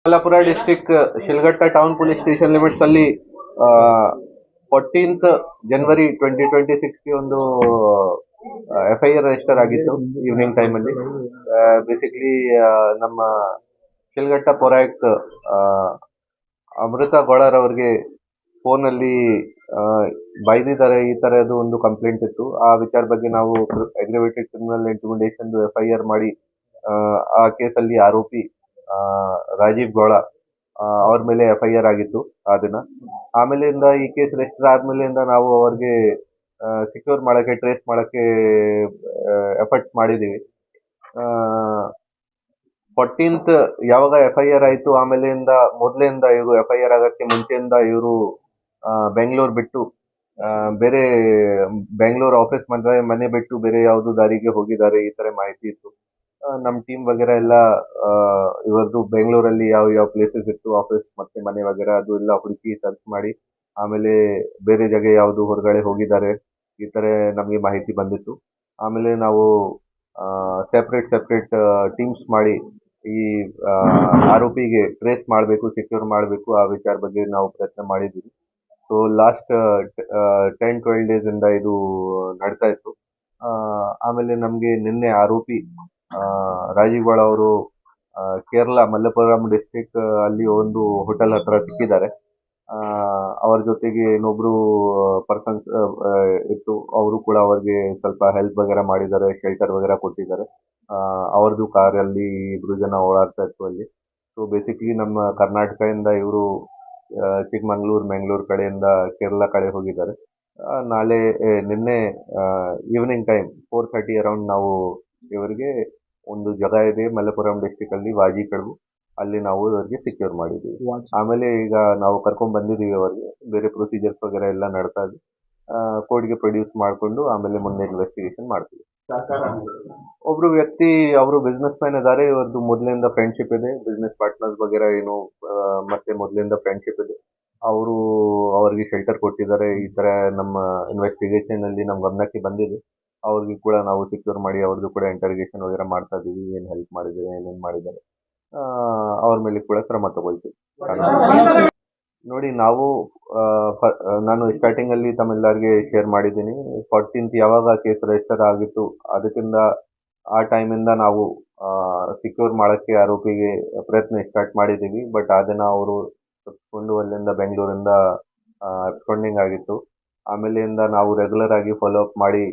Chikkaballapura district Shilghatta town police station limits ಅಲ್ಲಿ fourteenth January twenty twenty ಸಿಕ್ಸ್ಗೆ ಒಂದು F register ಆಗಿತ್ತು evening ಟೈಮಲ್ಲಿ ಬೇಸಿಕ್ಲಿ ನಮ್ಮ ಶಿಲ್ಘಟ್ಟ ಪೌರಾಯುಕ್ತ ಅಮೃತ ಗೋಳರ್ ಅವ್ರಿಗೆ ಫೋನಲ್ಲಿ ಬೈದಿದ್ದಾರೆ ಈ ಥರದ್ದು ಒಂದು ಕಂಪ್ಲೇಂಟ್ ಇತ್ತು. ಆ ವಿಚಾರ ಬಗ್ಗೆ ನಾವು aggravated criminal intimidation F I ಮಾಡಿ ಆ, ಕೇಸಲ್ಲಿ ಆರೋಪಿ ರಾಜೀವ್ ಗೌಡ ಅವ್ರ ಮೇಲೆ ಎಫ್ ಐ ಆರ್ ಆಗಿತ್ತು ಆ ದಿನ. ಆಮೇಲಿಂದ ಈ ಕೇಸ್ ರಿಜಿಸ್ಟರ್ ಆದ್ಮೇಲಿಂದ ನಾವು ಅವ್ರಿಗೆ ಸಿಕ್ಯೂರ್ ಮಾಡಕ್ಕೆ ಟ್ರೇಸ್ ಮಾಡಕ್ಕೆ ಎಫರ್ಟ್ ಮಾಡಿದೀವಿ. ಫೋರ್ಟೀನ್ತ್ ಯಾವಾಗ ಎಫ್ ಐ ಆರ್ ಆಯ್ತು, ಆಮೇಲಿಂದ ಮೊದಲಿಂದ ಇವರು ಎಫ್ ಐ ಆರ್ ಆಗಕ್ಕೆ ಮುಂಚೆಯಿಂದ ಇವರು ಬೆಂಗಳೂರು ಬಿಟ್ಟು ಬೇರೆ, ಬೆಂಗಳೂರು ಆಫೀಸ್ ಮನೆ ಮನೆ ಬಿಟ್ಟು ಬೇರೆ ಯಾವ್ದು ದಾರಿಗೆ ಹೋಗಿದ್ದಾರೆ, ಈ ತರ ಮಾಹಿತಿ ಇತ್ತು. ಆ, ನಮ್ ಟೀಮ್ ವಗೇರಾ ಎಲ್ಲ ಇವರದು ಬೆಂಗಳೂರಲ್ಲಿ ಯಾವ ಯಾವ ಪ್ಲೇಸಸ್ ಇತ್ತು ಆಫೀಸ್ ಮತ್ತೆ ಮನೆ ವಗೇರಾ ಅದು ಎಲ್ಲ ಹುಡುಕಿ ಸರ್ಚ್ ಮಾಡಿ ಆಮೇಲೆ ಬೇರೆ ಜಾಗ ಯಾವುದು ಹೊರಗಡೆ ಹೋಗಿದ್ದಾರೆ ಈ ಥರ ನಮಗೆ ಮಾಹಿತಿ ಬಂದಿತ್ತು. ಆಮೇಲೆ ನಾವು ಸೆಪ್ರೇಟ್ ಸೆಪ್ರೇಟ್ ಟೀಮ್ಸ್ ಮಾಡಿ ಈ ಆರೋಪಿಗೆ ಟ್ರೇಸ್ ಮಾಡಬೇಕು ಸೆಕ್ಯೂರ್ ಮಾಡಬೇಕು ಆ ವಿಚಾರ ಬಗ್ಗೆ ನಾವು ಪ್ರಯತ್ನ ಮಾಡಿದ್ದೀವಿ. So last ten twelve days ಇಂದ ನಡೀತಾ ಇತ್ತು. ಆಮೇಲೆ ನಮಗೆ ನಿನ್ನೆ ಆರೋಪಿ ರಾಜೀವ್ ಅವರು ಕೇರಳ ಮಲ್ಲಪುರಂ ಡಿಸ್ಟಿಕ್ ಅಲ್ಲಿ ಒಂದು ಹೋಟೆಲ್ ಹತ್ರ ಸಿಕ್ಕಿದ್ದಾರೆ. ಅವರ ಜೊತೆಗೆ ಇನ್ನೊಬ್ರು ಪರ್ಸನ್ಸ್ ಇತ್ತು. ಅವರು ಕೂಡ ಅವ್ರಿಗೆ ಸ್ವಲ್ಪ ಹೆಲ್ಪ್ ವಗೇರಾ ಮಾಡಿದ್ದಾರೆ ಶೆಲ್ಟರ್ ವಗೇರಾ ಕೊಟ್ಟಿದ್ದಾರೆ. ಅವರದು ಅವ್ರದ್ದು ಕಾರಲ್ಲಿ ಇಬ್ಬರು ಜನ ಓಡಾಡ್ತಾ ಇತ್ತು ಅಲ್ಲಿ. ಸೊ ಬೇಸಿಕಲಿ ನಮ್ಮ ಕರ್ನಾಟಕದಿಂದ ಇವರು ಚಿಕ್ಕಮಂಗ್ಳೂರು ಮ್ಯಾಂಗ್ಳೂರ್ ಕಡೆಯಿಂದ ಕೇರಳ ಕಡೆ ಹೋಗಿದ್ದಾರೆ. ನಾಳೆ ನಿನ್ನೆ evening time four thirty around ನಾವು ಇವರಿಗೆ ಒಂದು ಜಾಗ ಇದೆ ಮಲಪುರಂ ಡಿಸ್ಟಿಕ್ ಅಲ್ಲಿ ವಾಜಿ ಕಡಬು ಅಲ್ಲಿ ನಾವು ಅವರಿಗೆ ಸೆಕ್ಯೂರ್ ಮಾಡಿದ್ದೀವಿ. ಆಮೇಲೆ ಈಗ ನಾವು ಕರ್ಕೊಂಡ್ ಬಂದಿದೀವಿ ಅವರಿಗೆ. ಬೇರೆ ಪ್ರೊಸೀಜರ್ಸ್ ವಗೇರ ಎಲ್ಲ ನಡ್ತಾ ಇದೆ. ಕೋರ್ಟ್ಗೆ ಪ್ರೊಡ್ಯೂಸ್ ಮಾಡಿಕೊಂಡು ಆಮೇಲೆ ಮುಂದೆ ಇನ್ವೆಸ್ಟಿಗೇಷನ್ ಮಾಡ್ತೀವಿ. ಒಬ್ರು ವ್ಯಕ್ತಿ ಅವರು ಬಿಸ್ನೆಸ್ ಮ್ಯಾನ್ ಇದ್ದಾರೆ ಇವರದು ಮೊದಲಿಂದ ಫ್ರೆಂಡ್ಶಿಪ್ ಇದೆ. ಬಿಸ್ನೆಸ್ ಪಾರ್ಟ್ನರ್ಸ್ ಬಗ್ಗೆ ಏನು ಮತ್ತೆ ಮೊದಲಿಂದ ಫ್ರೆಂಡ್ಶಿಪ್ ಇದೆ. ಅವರು ಅವರಿಗೆ ಶೆಲ್ಟರ್ ಕೊಟ್ಟಿದ್ದಾರೆ. ಈ ತರ ನಮ್ಮ ಇನ್ವೆಸ್ಟಿಗೇಷನ್ ಅಲ್ಲಿ ನಮ್ಮ ಗಮನಕ್ಕೆ ಬಂದಿದೆ. ಅವ್ರಿಗೆ ಕೂಡ ನಾವು ಸಿಕ್ಯೂರ್ ಮಾಡಿ ಅವ್ರದ್ದು ಕೂಡ ಇಂಟರ್ಗೇಷನ್ ವಗೇರಾ ಮಾಡ್ತಾ ಇದ್ದೀವಿ, ಏನು ಹೆಲ್ಪ್ ಮಾಡಿದ್ದಾರೆ ಏನೇನು ಮಾಡಿದ್ದಾರೆ. ಅವ್ರ ಮೇಲೆ ಕೂಡ ಕ್ರಮ ತಗೊಳ್ತೀವಿ. ನೋಡಿ, ನಾವು ನಾನು ಸ್ಟಾರ್ಟಿಂಗ್ ಅಲ್ಲಿ ತಮ್ಮೆಲ್ಲರಿಗೆ ಶೇರ್ ಮಾಡಿದ್ದೀನಿ. ಫೋರ್ಟೀನ್ತ್ ಯಾವಾಗ ಕೇಸ್ ರಿಜಿಸ್ಟರ್ ಆಗಿತ್ತು, ಅದಕ್ಕಿಂತ ಆ ಟೈಮಿಂದ ನಾವು ಸಿಕ್ಯೂರ್ ಮಾಡಕ್ಕೆ ಆರೋಪಿಗೆ ಪ್ರಯತ್ನ ಸ್ಟಾರ್ಟ್ ಮಾಡಿದ್ದೀವಿ. ಬಟ್ ಆ ದಿನ ಅವರು ತಪ್ಪಿಕೊಂಡು ಅಲ್ಲಿಂದ ಬೆಂಗಳೂರಿಂದ ಅಬ್ಸ್ಕೊಂಡಿಂಗ್ ಆಗಿತ್ತು. ಆಮೇಲಿಂದ ನಾವು ರೆಗ್ಯುಲರ್ ಆಗಿ ಫಾಲೋ ಅಪ್ ಮಾಡಿ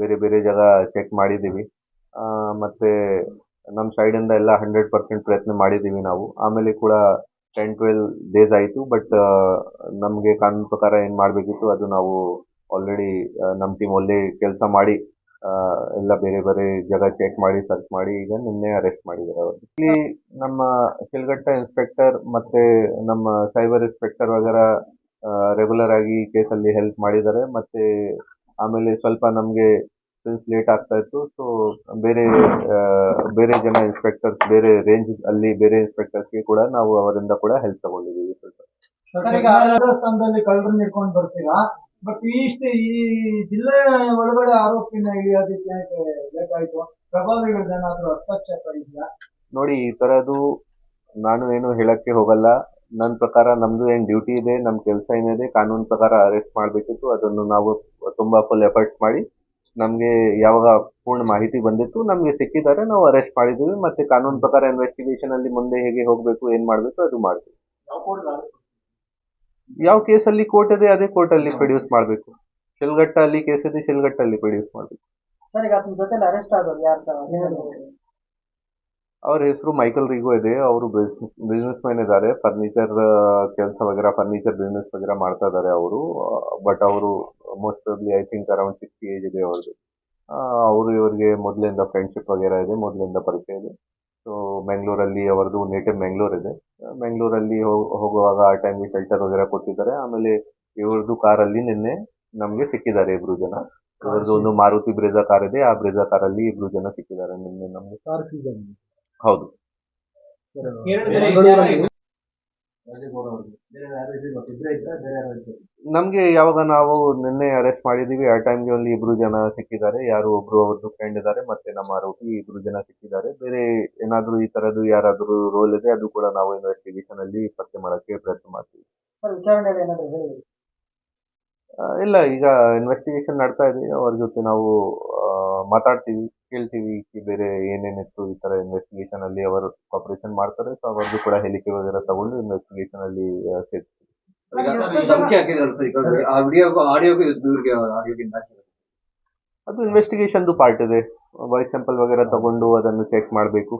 ಬೇರೆ ಬೇರೆ ಜಾಗ ಚೆಕ್ ಮಾಡಿದ್ದೀವಿ. ಮತ್ತು ನಮ್ಮ ಸೈಡಿಂದ ಎಲ್ಲ ಹಂಡ್ರೆಡ್ ಪರ್ಸೆಂಟ್ ಪ್ರಯತ್ನ ಮಾಡಿದ್ದೀವಿ ನಾವು. ಆಮೇಲೆ ಕೂಡ ಟೆನ್ ಟ್ವೆಲ್ ಡೇಸ್ ಆಯಿತು ಬಟ್ ನಮಗೆ ಕಾನೂನು ಪ್ರಕಾರ ಏನು ಮಾಡಬೇಕಿತ್ತು ಅದು ನಾವು ಆಲ್ರೆಡಿ ನಮ್ಮ ಟೀಮ್ ಒಳ್ಳೆ ಕೆಲಸ ಮಾಡಿ ಎಲ್ಲ ಬೇರೆ ಬೇರೆ ಜಾಗ ಚೆಕ್ ಮಾಡಿ ಸರ್ಚ್ ಮಾಡಿ, ಈಗ ನಿನ್ನೆ ಅರೆಸ್ಟ್ ಮಾಡಿದ್ದಾರೆ ಅವರು. ಇಲ್ಲಿ ನಮ್ಮ ಶಿಲ್ಘಟ್ಟ ಇನ್ಸ್ಪೆಕ್ಟರ್ ಮತ್ತು ನಮ್ಮ ಸೈಬರ್ ಇನ್ಸ್ಪೆಕ್ಟರ್ ವಗರ ರೆಗ್ಯುಲರ್ ಆಗಿ ಕೇಸಲ್ಲಿ ಹೆಲ್ಪ್ ಮಾಡಿದ್ದಾರೆ. ಮತ್ತೆ ಆಮೇಲೆ ಸ್ವಲ್ಪ ನಮಗೆ ಸೆನ್ಸ್ ಲೇಟ್ ಆಗ್ತಾ ಇತ್ತು ಸೊ ಬೇರೆ ಬೇರೆ ಜನ ಇನ್ಸ್ಪೆಕ್ಟರ್ಸ್ ಬೇರೆ ರೇಂಜ್ ಅಲ್ಲಿ ಬೇರೆ ಇನ್ಸ್ಪೆಕ್ಟರ್ಸ್ಗೆ ಕೂಡ ನಾವು ಅವರಿಂದ ಕೂಡ ಹೆಲ್ಪ್ ತಗೊಂಡಿದ್ದೀವಿ ಸ್ವಲ್ಪ. ರಾಜಸ್ಥಾನದಲ್ಲಿ ಕಳ್ಳರನ್ನ ಹಿಡ್ಕೊಂಡು ಬರ್ತೀರಾ? ಬಟ್ ಇಷ್ಟೇ ಈ ಜಿಲ್ಲೆ ಒಳಗಡೆ ಆರೋಪಿನ ಹಿಡಿಯೋದಕ್ಕೆ ಬೇಕಾಯ್ತು? ಪ್ರಭಾವಿಗಳದ್ದೇನಾದ್ರೂ ಹಸ್ತಕ್ಷೇಪ ಇದೆಯಾ? ನೋಡಿ ಈ ತರದು ನಾನು ಏನು ಹೇಳಕ್ಕೆ ಹೋಗಲ್ಲ. ನನ್ನ ಪ್ರಕಾರ ನಮ್ದು ಏನ್ ಡ್ಯೂಟಿ ಇದೆ ನಮ್ ಕೆಲಸ ಏನಿದೆ ಕಾನೂನು ಪ್ರಕಾರ ಅರೆಸ್ಟ್ ಮಾಡ್ಬೇಕಿತ್ತು. ಅದನ್ನು ನಾವು ತುಂಬಾ ಫುಲ್ ಎಫರ್ಟ್ಸ್ ಮಾಡಿ ನಮ್ಗೆ ಯಾವಾಗ ಪೂರ್ಣ ಮಾಹಿತಿ ಬಂದಿತ್ತು ನಮ್ಗೆ ಸಿಕ್ಕಿದ್ದಾರೆ. ನಾವು ಅರೆಸ್ಟ್ ಮಾಡಿದ್ದೀವಿ. ಮತ್ತೆ ಕಾನೂನು ಪ್ರಕಾರ ಇನ್ವೆಸ್ಟಿಗೇಷನ್ ಅಲ್ಲಿ ಮುಂದೆ ಹೇಗೆ ಹೋಗ್ಬೇಕು ಏನ್ ಮಾಡ್ಬೇಕು ಅದು ಮಾಡ್ತೀವಿ. ಯಾವ ಕೇಸಲ್ಲಿ ಕೋರ್ಟ್ ಇದೆ ಅದೇ ಕೋರ್ಟ್ ಅಲ್ಲಿ ಪ್ರೊಡ್ಯೂಸ್ ಮಾಡ್ಬೇಕು. ಶಿಲ್ಘಟ್ಟ ಅಲ್ಲಿ ಕೇಸ್ ಇದೆ ಶಿಲ್ಘಟ್ಟ ಅಲ್ಲಿ ಪ್ರೊಡ್ಯೂಸ್ ಮಾಡ್ಬೇಕು ಸರ್ ಈಗ ಅದ್ರ ಜೊತೆ ಅರೆಸ್ಟ್ ಆಗೋದು ಯಾರ ಅವ್ರ ಹೆಸರು ಮೈಕಲ್ ರಿಗೋ ಇದೆ, ಅವರು ಬಿಸ್ನೆಸ್ ಮ್ಯಾನ್ ಇದ್ದಾರೆ ಫರ್ನಿಚರ್ ಕೆಲಸ ವಗೇರಾ ಫರ್ನಿಚರ್ ಬಿಸ್ನೆಸ್ ವಗೇರಾ ಮಾಡ್ತಾ ಇದ್ದಾರೆ ಅವರು. ಬಟ್ ಅವರು most I think around sixty age ಇದೆ ಅವ್ರದ್ದು ಅವರು ಇವರಿಗೆ ಮೊದಲಿಂದ ಫ್ರೆಂಡ್ಶಿಪ್ ವಗೇರಾ ಇದೆ, ಮೊದಲಿಂದ ಪರಿಚಯ ಇದೆ. ಸೊ ಬೆಂಗಳೂರಲ್ಲಿ ಅವರದು ನೇಟಿವ್ ಬೆಂಗಳೂರು ಇದೆ. ಬೆಂಗಳೂರಲ್ಲಿ ಹೋಗುವಾಗ ಆ ಟೈಮ್ಗೆ ಶೆಲ್ಟರ್ ವಗೇರಾ ಕೊಟ್ಟಿದ್ದಾರೆ. ಆಮೇಲೆ ಇವ್ರದ್ದು ಕಾರಲ್ಲಿ ನಿನ್ನೆ ನಮಗೆ ಸಿಕ್ಕಿದ್ದಾರೆ ಇಬ್ರು ಜನ. ಇವ್ರದ್ದು ಒಂದು ಮಾರುತಿ ಬ್ರೇಜಾ ಕಾರ್ ಇದೆ, ಆ ಬ್ರೇಜಾ ಕಾರಲ್ಲಿ ಇಬ್ರು ಜನ ಸಿಕ್ಕಿದ್ದಾರೆ ನಿನ್ನೆ ನಮಗೆ. ಹೌದು. ನಮ್ಗೆ ಯಾವಾಗ ನಾವು ನಿನ್ನೆ ಅರೆಸ್ಟ್ ಮಾಡಿದೀವಿ, ಆ ಟೈಮ್ಗೆ ಅಲ್ಲಿ ಇಬ್ರು ಜನ ಸಿಕ್ಕಿದ್ದಾರೆ. ಯಾರು ಒಬ್ರು ಅವ್ರದ್ದು ಫ್ರೆಂಡ್ ಇದ್ದಾರೆ, ಮತ್ತೆ ನಮ್ಮ ಆರೋಪಿ ಇಬ್ರು ಜನ ಸಿಕ್ಕಿದ್ದಾರೆ. ಬೇರೆ ಏನಾದ್ರೂ ಈ ತರದ್ದು ಯಾರಾದ್ರೂ ರೋಲ್ ಇದೆ, ಅದು ಕೂಡ ನಾವು ಇನ್ವೆಸ್ಟಿಗೇಷನ್ ಅಲ್ಲಿ ಪತ್ತೆ ಮಾಡಕ್ಕೆ ಪ್ರಯತ್ನ ಮಾಡ್ತೀವಿ ಸರ್ ವಿಚಾರಣೆಯಲ್ಲಿ ಏನಾದ್ರು ಹೇಳಿ ಆ, ಇಲ್ಲ ಈಗ ಇನ್ವೆಸ್ಟಿಗೇಷನ್ ನಡ್ತಾ ಇದೆ. ಅವ್ರ ಜೊತೆ ನಾವು ಮಾತಾಡ್ತೀವಿ ಕೇಳ್ತೀವಿ ಬೇರೆ ಏನೇನಿತ್ತು ಈ ತರ ಇನ್ವೆಸ್ಟಿಗೇಷನ್ ಅಲ್ಲಿ ಅವರು ಕಾಪರೇಷನ್ ಮಾಡ್ತಾರೆ. ಸೊ ಅವ್ರದ್ದು ಕೂಡ ಹೇಳಿಕೆ ವಗೇರೆ ತಗೊಂಡು ಇನ್ವೆಸ್ಟಿಗೇಷನ್ ಅಲ್ಲಿ ಆ, ಸೇರ್ತೀವಿ. ಧಮಕಿ ಹಾಕಿದಾರೆ ಸರ್ ಈಗ ಆ ವಿಡಿಯೋಗೂ ಆಡಿಯೋಗೂ ಇವ್ರಿಗೆ ಆಡಿಯೋಗೆ ಮ್ಯಾಚ್ ಅದು ಇನ್ವೆಸ್ಟಿಗೇಷನ್ದು ಪಾರ್ಟ್ ಇದೆ. ವಾಯ್ಸ್ ಸ್ಯಾಂಪಲ್ ವಗೇರೆ ತಗೊಂಡು ಅದನ್ನು ಚೆಕ್ ಮಾಡಬೇಕು.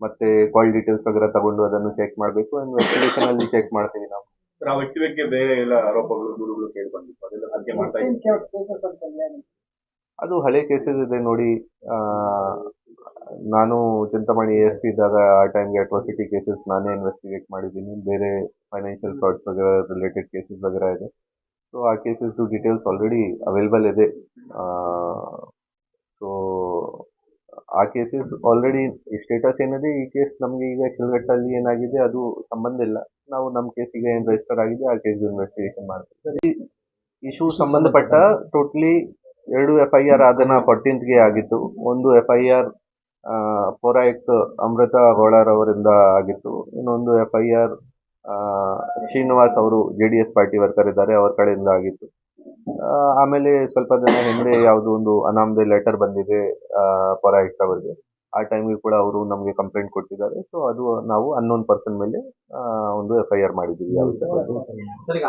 ಮತ್ತೆ ಕಾಲ್ ಡೀಟೇಲ್ಸ್ ವಗೇರೆ ತಗೊಂಡು ಅದನ್ನು ಚೆಕ್ ಮಾಡಬೇಕು. ಇನ್ವೆಸ್ಟಿಗೇಷನ್ ಅಲ್ಲಿ ಚೆಕ್ ಮಾಡ್ತೀವಿ ನಾವು. ಆ ವ್ಯಕ್ತಿ ಬಗ್ಗೆ ಬೇರೆ ಎಲ್ಲ ಆರೋಪಗಳು ದೂರುಗಳು ಕೇಳಿ ಬಂದಿತ್ತು. ಅದೆಲ್ಲ ಮಾಡ್ತಾ ಇದ್ದೀವಿ ಅದು ಹಳೆ ಕೇಸಸ್ ಇದೆ ನೋಡಿ. ನಾನು ಚಿಂತಾಮಣಿ ಎಸ್ ಪಿ ಇದ್ದಾಗ ಆ ಟೈಮ್ಗೆ ಅಟ್ರಾಸಿಟಿ ಕೇಸಸ್ ನಾನೇ ಇನ್ವೆಸ್ಟಿಗೇಟ್ ಮಾಡಿದ್ದೀನಿ. ಬೇರೆ ಫೈನಾನ್ಷಿಯಲ್ ಫ್ರಾಡ್ಸ್ ವಗೇರೆ ರಿಲೇಟೆಡ್ ಕೇಸಸ್ ವಗೇರೆ ಇದೆ. ಸೊ ಆ ಕೇಸಸ್ದು ಡೀಟೇಲ್ಸ್ ಆಲ್ರೆಡಿ ಅವೈಲೇಬಲ್ ಇದೆ. ಸೊ ಆ ಕೇಸಸ್ ಆಲ್ರೆಡಿ ಸ್ಟೇಟಸ್ ಏನಿದೆ ಈ ಕೇಸ್ ನಮಗೆ ಈಗ ಶಿಲ್ಘಟ್ಟಲ್ಲಿ ಏನಾಗಿದೆ ಅದು ಸಂಬಂಧ ಇಲ್ಲ. ನಾವು ನಮ್ಮ ಕೇಸಿಗೆ ಏನು ರಿಜಿಸ್ಟರ್ ಆಗಿದೆ ಆ ಕೇಸ್ ಇನ್ವೆಸ್ಟಿಗೇಷನ್ ಮಾಡ್ತೀವಿ. ಇಶ್ಯೂ ಸಂಬಂಧಪಟ್ಟ ಟೋಟ್ಲಿ ಎರಡು ಎಫ್ ಐ ಆರ್ ಅದನ್ನ ಫೋರ್ಟೀನ್ತ್ಗೆ ಆಗಿತ್ತು. ಒಂದು ಎಫ್ ಐ ಆರ್ ಪೌರಾಯುಕ್ತ ಅಮೃತ ಗೌಡರ್ ಅವರಿಂದ ಆಗಿತ್ತು. ಇನ್ನೊಂದು ಎಫ್ ಐ ಆರ್ ಶ್ರೀನಿವಾಸ್ ಅವರು J D S party worker ಇದ್ದಾರೆ, ಅವ್ರ ಕಡೆಯಿಂದ ಆಗಿತ್ತು. ಆಮೇಲೆ ಸ್ವಲ್ಪ ದಿನ ಹಿಂದೆ ಯಾವುದೋ ಒಂದು ಅನಾಮದೆ ಲೆಟರ್ ಬಂದಿದೆ ಪೌರಾಯುಕ್ತ ಅವರಿಗೆ. ಆ ಟೈಮಿಗೆ ಕೂಡ ಅವರು ನಮಗೆ ಕಂಪ್ಲೇಂಟ್ ಕೊಟ್ಟಿದ್ದಾರೆ. ಸೊ ಅದು ನಾವು ಅನ್ನೋನ್ ಪರ್ಸನ್ ಮೇಲೆ ಒಂದು ಎಫ್ ಐ ಆರ್ ಮಾಡಿದ್ದೀವಿ.